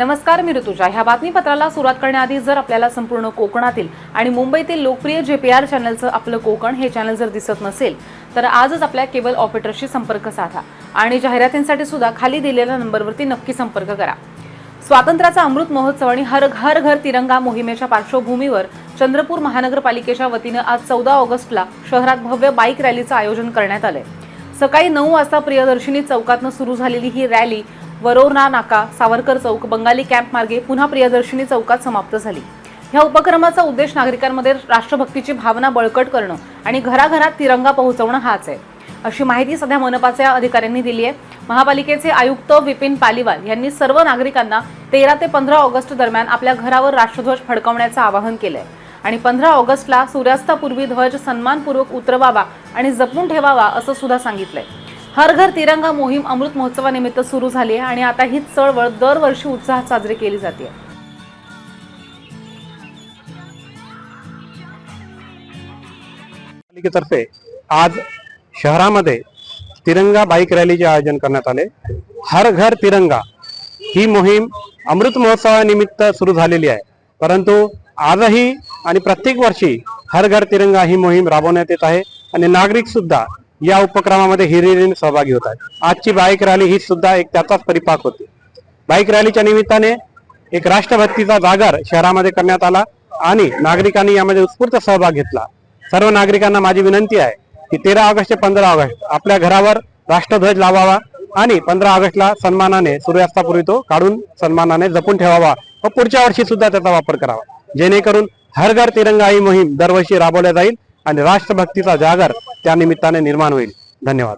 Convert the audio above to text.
नमस्कार मी ऋतुजा. ह्या बातमीपत्राला सुरुवात करण्याआधी जर आपल्याला संपूर्ण कोकणातील आणि मुंबईतील लोकप्रिय जे पी आर चॅनलचं आपलं कोकण हे चॅनल जर दिसत नसेल तर आजच आपल्या केबल ऑपरेटरशी संपर्क साधा आणि जाहिरातींसाठी सुद्धा खाली दिलेल्या नंबरवरती नक्की संपर्क करा. स्वातंत्र्याचा अमृत महोत्सव आणि हर घर घर तिरंगा मोहिमेच्या पार्श्वभूमीवर चंद्रपूर महानगरपालिकेच्या वतीनं आज चौदा ऑगस्टला शहरात भव्य बाईक रॅलीचं आयोजन करण्यात आलंय. सकाळी नऊ वाजता प्रियदर्शिनी चौकातनं सुरू झालेली ही रॅली वरोरा नाका सावरकर चौक बंगाली कॅम्प मार्गे पुन्हा प्रियदर्शिनी चौकात समाप्त झाली. ह्या उपक्रमाचा उद्देश नागरिकांमध्ये राष्ट्रभक्तीची भावना बळकट करणं आणि घराघरात तिरंगा पोहोचवणं हाच आहे. अशी माहिती सध्या मनपाच्या अधिकाऱ्यांनी दिली आहे. महापालिकेचे आयुक्त विपिन पालिवाल यांनी सर्व नागरिकांना तेरा ते पंधरा ऑगस्ट दरम्यान आपल्या घरावर राष्ट्रध्वज फडकवण्याचं आवाहन केलंय. आणि पंधरा ऑगस्टला सूर्यास्तापूर्वी ध्वज सन्मानपूर्वक उतरवावा आणि जपून ठेवावा असं सुद्धा सांगितलंय. हर घर तिरंगा मोहीम अमृत महोत्सवानिमित्त सुरू झाली आहे आणि आता ही चळवळ दरवर्षी उत्साहात साजरी केली जाते. पालिकेतर्फे आज शहरामध्ये तिरंगा बाईक रॅलीचे आयोजन करण्यात आले. हर घर तिरंगा ही मोहीम अमृत महोत्सवानिमित्त सुरू झालेली आहे. परंतु आजही आणि प्रत्येक वर्षी हर घर तिरंगा ही मोहीम राबवण्यात येत आहे आणि नागरिक सुद्धा या उपक्रमामध्ये हिरिरीने सहभागी होत आहेत. आजची बाईक रॅली ही सुद्धा एक त्याचाच परिपाक होती. बाईक रॅलीच्या निमित्ताने एक राष्ट्रभक्तीचा जागर शहरामध्ये करण्यात आला आणि नागरिकांनी यामध्ये उत्स्फूर्त सहभाग घेतला. सर्व नागरिकांना माझी विनंती आहे की तेरा ऑगस्ट ते पंधरा ऑगस्ट आपल्या घरावर राष्ट्रध्वज लावावा आणि पंधरा ऑगस्टला सन्मानाने सूर्यास्तापूर्वी तो काढून सन्मानाने जपून ठेवावा व पुढच्या वर्षी सुद्धा त्याचा वापर करावा. जेणेकरून हर घर तिरंगा ही मोहीम दरवर्षी राबवल्या जाईल. आणि राष्ट्रभक्तीचा जागर त्या निमित्ताने निर्माण होईल. धन्यवाद.